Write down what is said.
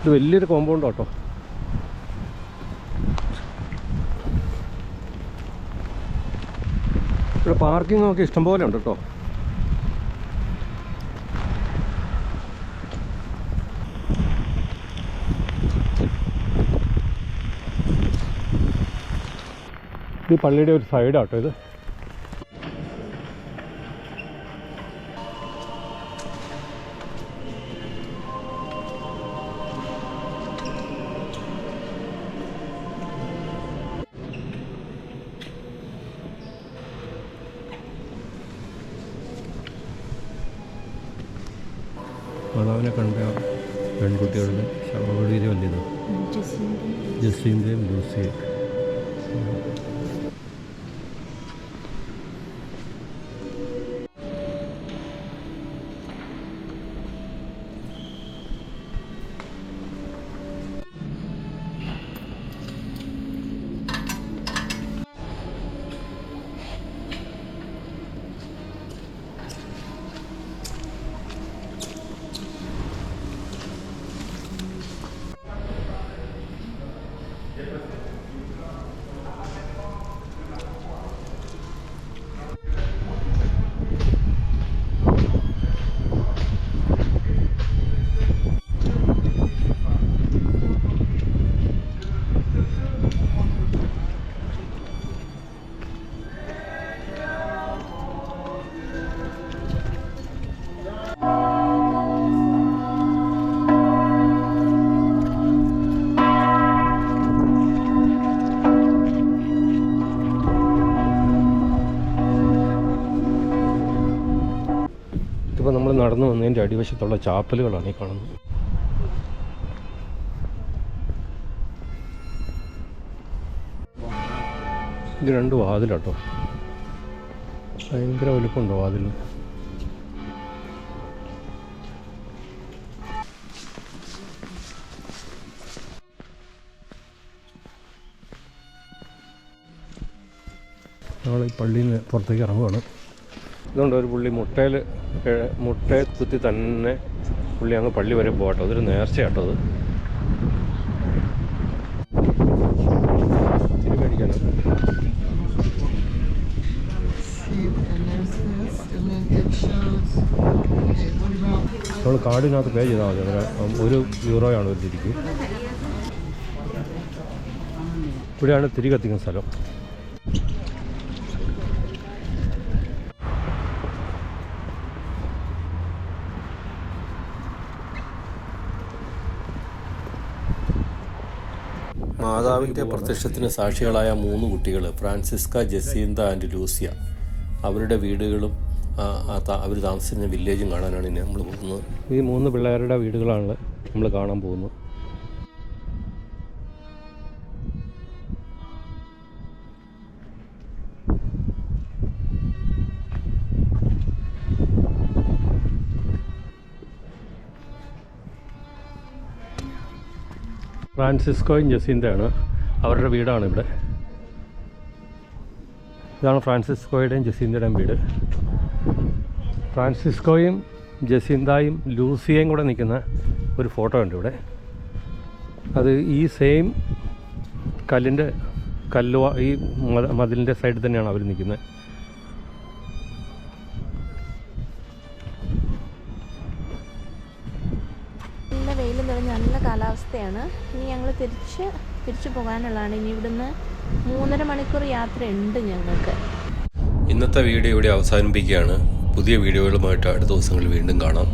ഇത് വലിയൊരു കോമ്പൗണ്ട് കേട്ടോ ഇവിടെ പാർക്കിംഗ് ഒക്കെ ഇഷ്ടംപോലെ ഉണ്ട് കേട്ടോ ഇത് പള്ളിയുടെ ഒരു സൈഡാട്ടോ ഇത്. മാതാവിനെ കണ്ട പെൺകുട്ടികളുടെ ശവകുടീരമല്ലേ ഇത് ജസീന്റെയും ലൂസിയും. നടന്നു വന്നതിന്റെ അടിവശത്തുള്ള ചാപ്പലുകളാണ് ഈ കാണുന്നത്. ഇത് രണ്ട് വാതിലാട്ടോ. ഭയങ്കര വലുപ്പമുണ്ടോ വാതിൽ നമ്മൾ ഈ പള്ളിയിൽ നിന്ന് പുറത്തേക്ക് ഇറങ്ങുവാണ്. ഇതുകൊണ്ട് ഒരു പുള്ളി മുട്ടയിൽ മുട്ടയെ കുത്തി തന്നെ പുള്ളി അങ്ങ് പള്ളി വരെ പോകട്ടോ. അതൊരു നേർച്ചയാട്ടോ അത്. നമ്മൾ കാർഡിനകത്ത് പേ ചെയ്താൽ മതി. അതിന് ഒരു യൂറോയാണ് ഒരു തിരിക്ക് ഇവിടെയാണ് തിരി കത്തിക്കുന്ന സ്ഥലം. മാതാവിന്റെ പ്രത്യക്ഷത്തിന് സാക്ഷികളായ മൂന്ന് കുട്ടികൾ ഫ്രാൻസിസ്ക ജസീന്ത ആൻഡ് ലൂസിയ. അവരുടെ വീടുകളും അവർ താമസിച്ചിരുന്ന വില്ലേജും കാണാനാണ് ഇനി നമ്മൾ പോകുന്നത്. ഈ മൂന്ന് പിള്ളേരുടെ വീടുകളാണ് നമ്മൾ കാണാൻ പോകുന്നത്. ഫ്രാൻസിസ്കോയും ജസീന്തയാണ് അവരുടെ വീടാണ് ഇവിടെ. ഇതാണ് ഫ്രാൻസിസ്കോയുടെയും ജസീന്തയുടെയും വീട്. ഫ്രാൻസിസ്കോയും ജസീന്തായും ലൂസിയയും കൂടെ നിൽക്കുന്ന ഒരു ഫോട്ടോ ഉണ്ട് ഇവിടെ. അത് ഈ സെയിം കല്ലിന്റെ കല്ലുവ ഈ മതിലിന്റെ സൈഡിൽ തന്നെയാണ് അവർ നിൽക്കുന്നത്. വെയിൽ നിറഞ്ഞ നല്ല കാലാവസ്ഥയാണ്. ഇനി ഞങ്ങൾ തിരിച്ച് തിരിച്ചു പോകാനുള്ളതാണ്. ഇനി ഇവിടുന്ന് മൂന്നര മണിക്കൂർ യാത്രയുണ്ട് ഞങ്ങൾക്ക്. ഇന്നത്തെ വീഡിയോ ഇവിടെ അവസാനിപ്പിക്കുകയാണ്. പുതിയ വീഡിയോകളുമായിട്ട് അടുത്ത ദിവസങ്ങളിൽ വീണ്ടും കാണാം.